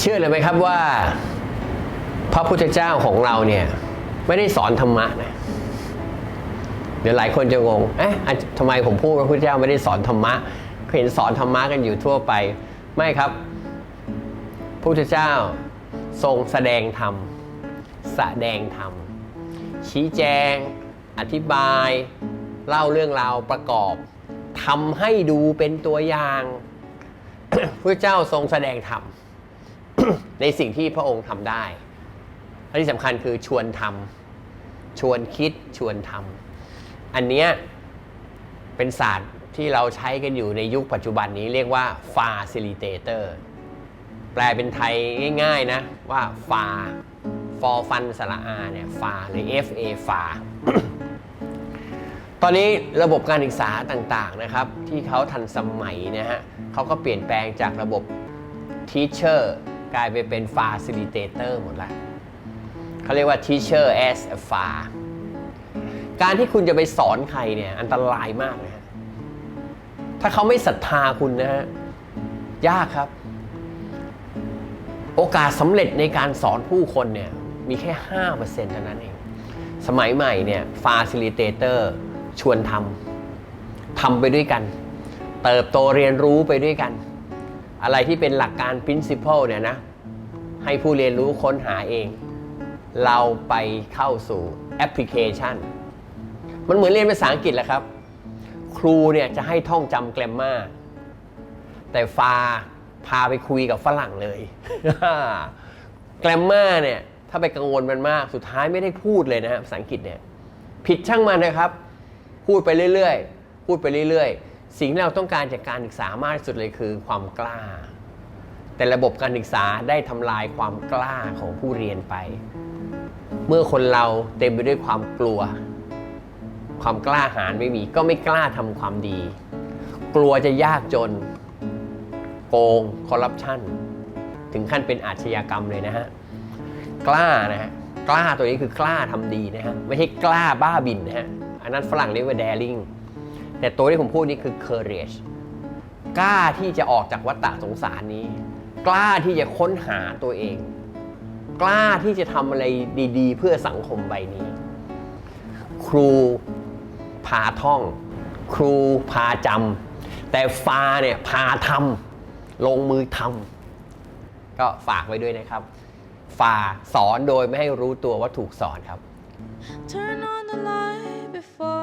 เชื่อเลยไหมครับว่า พระพุทธเจ้าของเราเนี่ย ไม่ได้สอนธรรมะนะเดี๋ยวหลายคนจะงง เอ๊ะทำไมผมพูดว่าพระพุทธเจ้าไม่ได้สอนธรรมะเห็นสอนธรรมะกันอยู่ทั่วไป ไม่ครับพระพุทธเจ้าทรงแสดงธรรม แสดงธรรม ชี้แจง อธิบาย เล่าเรื่องราวประกอบทำให้ดูเป็นตัวอย่างพระเจ้าทรงแสดงธรรม ในสิ่งที่พระองค์ทำได้และที่สำคัญคือชวนทำชวนคิดชวนทำอันเนี้ยเป็นศาสตร์ที่เราใช้กันอยู่ในยุคปัจจุบันนี้เรียกว่า facilitator แปลเป็นไทยง่าย ๆ นะว่า fa for fun สระอาเนี่ย fa หรือ fa fa ตอนนี้ระบบการศึกษาต่างๆนะครับ ที่เขาทันสมัยนะฮะเขาก็เปลี่ยนแปลงจากระบบ teacher กลายไปเป็น facilitator หมดแล้วเขาเรียกว่า teacher as a far การที่คุณจะไปสอนใครเนี่ย อันตรายมากนะฮะถ้าเขาไม่ศรัทธาคุณนะฮะ ยากครับ โอกาสสำเร็จในการสอนผู้คนเนี่ย มีแค่ 5%เท่านั้นเอง สมัยใหม่เนี่ย facilitator ชวนทำทำไปด้วยกัน เติบโตเรียนรู้ไปด้วยกัน อะไรที่เป็นหลักการ principle เนี่ยนะ ให้ผู้เรียนรู้ค้นหาเอง เราไปเข้าสู่แอปพลิเคชัน มันเหมือนเรียนภาษาอังกฤษแหละครับ ครูเนี่ยจะให้ท่องจำแกรมมาแต่ฟาพาไปคุยกับฝรั่งเลย แกรมมาเนี่ยถ้าไปกังวลมันมากสุดท้ายไม่ได้พูดเลยนะฮะภาษาอังกฤษเนี่ย ผิดช่างมันนะครับ พูดไปเรื่อยๆ พูดไปเรื่อยๆ สิ่งที่เราต้องการจากการศึกษามากที่สุดเลยคือความกล้า แต่ระบบการศึกษาได้ทำลายความกล้าของผู้เรียนไป เมื่อคนเราเต็มไปด้วยความกลัว ความกล้าหาญไม่มี ก็ไม่กล้าทำความดี กลัวจะยากจน โกงคอร์รัปชันถึงขั้นเป็นอาชญากรรมเลยนะฮะ กล้านะฮะกล้าตัวนี้คือกล้าทำดีนะฮะ ไม่ใช่กล้าบ้าบินนะฮะ อันนั้นฝรั่งเรียกว่า daring แต่ตัวที่ผมพูดนี่คือ courage กล้าที่จะออกจากวัฏฏะสงสารนี้ กล้าที่จะค้นหาตัวเอง กล้าที่จะทำอะไรดี ๆ เพื่อสังคมใบนี้ ครูพาท่อง ครูพาจำแต่ฟาเนี่ยพาทำลงมือทำก็ฝากไว้ด้วยนะครับฝาสอนโดยไม่ให้รู้ตัวว่าถูกสอนครับ Turn on the light before.